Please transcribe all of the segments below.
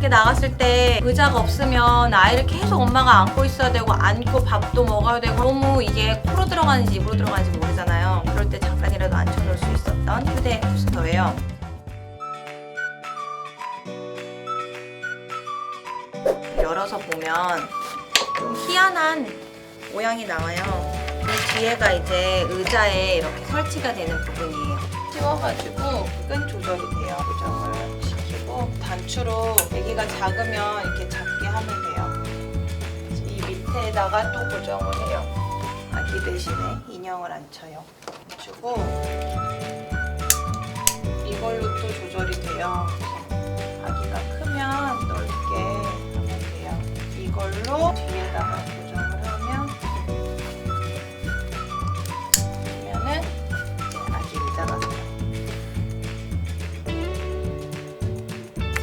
밖에 나갔을 때 의자가 없으면 아이를 계속 엄마가 안고 있어야 되고 안고 밥도 먹어야 되고 너무 이게 코로 들어가는지 입으로 들어가는지 모르잖아요. 그럴 때 잠깐이라도 앉혀놓을 수 있었던 휴대 부스터예요. 열어서 보면 좀 희한한 모양이 나와요. 이 뒤에가 이제 의자에 이렇게 설치가 되는 부분이에요. 씌워가지고 끈 조절이 돼요. 고정을 시키고 단추로 아기가 작으면 이렇게 작게 하면 돼요. 이 밑에다가 또 고정을 해요. 아기 대신에 인형을 앉혀요. 주고 이걸로 또 조절이 돼요. 아기가 크면 넓게 하면 돼요. 이걸로 뒤에다가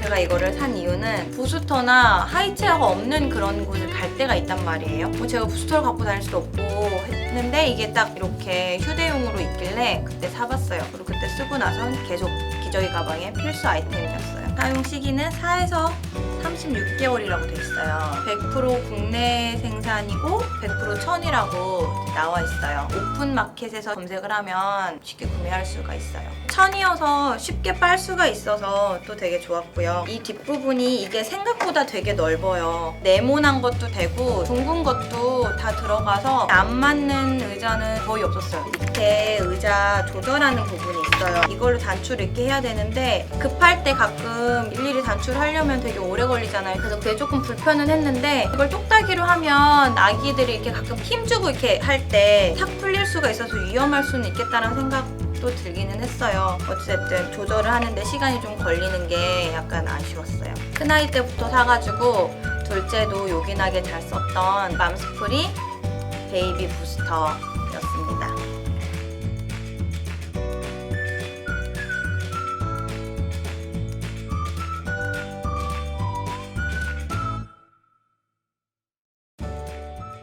제가 이거를 산 이유는 부스터나 하이체어가 없는 그런 곳을 갈 때가 있단 말이에요. 뭐 제가 부스터를 갖고 다닐 수도 없고 했는데 이게 딱 이렇게 휴대용으로 있길래 그때 사봤어요. 그리고 그때 쓰고 나선 계속 기저귀 가방의 필수 아이템이었어요. 사용 시기는 4에서 36개월이라고 돼 있어요. 100% 국내 생산이고 100% 천이라고 나와 있어요. 오픈 마켓에서 검색을 하면 쉽게 구매할 수가 있어요. 천이어서 쉽게 빨 수가 있어서 또 되게 좋았고요. 이 뒷부분이 이게 생각보다 되게 넓어요. 네모난 것도 되고 둥근 것도 다 들어가서 안 맞는 의자는 거의 없었어요. 밑에 의자 조절하는 부분이 있어요. 이걸로 단추를 이렇게 해야 되는데 급할 때 가끔 일일이 단추를 하려면 되게 오래 걸리잖아요. 그래서 그게 조금 불편은 했는데 이걸 똑딱이로 하면 아기들이 이렇게 가끔 힘주고 이렇게 할 때 탁 풀릴 수가 있어서 위험할 수는 있겠다는 생각도 들기는 했어요. 어쨌든 조절을 하는데 시간이 좀 걸리는 게 약간 아쉬웠어요. 큰아이 때부터 사가지고 둘째도 요긴하게 잘 썼던 맘스프리 베이비 부스터였습니다.